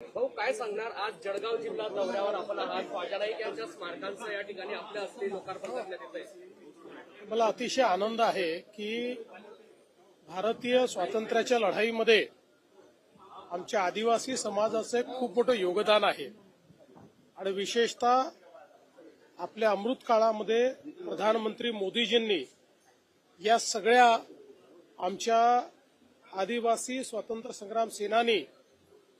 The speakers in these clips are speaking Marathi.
भाऊ काय सांगणार? आज जळगाव जिल्हा दौऱ्यावर आपण आहात. ख्वाजा नाईक यांच्या स्मारकांचं या ठिकाणी आपल्या हस्ते लोकार्पण करण्यात येत आहे मला अतिशय आनंद आहे की भारतीय स्वातंत्र्याच्या लढाईमध्ये आमच्या आदिवासी समाजाचे खूप मोठं योगदान आहे. आणि विशेषतः आपल्या अमृत काळामध्ये प्रधानमंत्री मोदीजींनी या सगळ्या आमच्या आदिवासी स्वातंत्र्य संग्राम सेनानी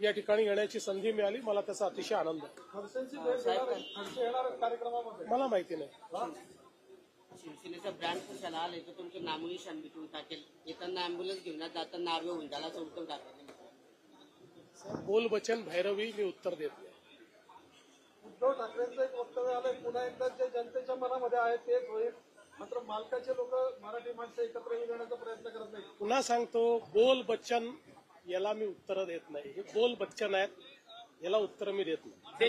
या ठिकाणी येण्याची संधी मिळाली. मला त्याचा अतिशय आनंद. आहे मला माहिती नाही. शिवसेनेचा ब्रँड कशाला आलाय? तर तुमचं नामोनिशान मिटून टाकेल. येताना अँब्युलन्स घेऊन जाताना नावे होऊन झाला उद्धव ठाकरे बोल बचन भैरवी मी उत्तर देत नाही. उद्धव ठाकरेंचं एक वक्तव्य आलंय पुन्हा एकदा जे जनतेच्या मनामध्ये आहे तेच होईल. मात्र मालकाचे लोक मराठी माणसं एकत्र येऊन येण्याचा प्रयत्न करत नाही पुन्हा सांगतो बोल बच्चन याला मी उत्तर देत नाही. हे बोल बच्चन आहेत याला उत्तर मी देत नाही.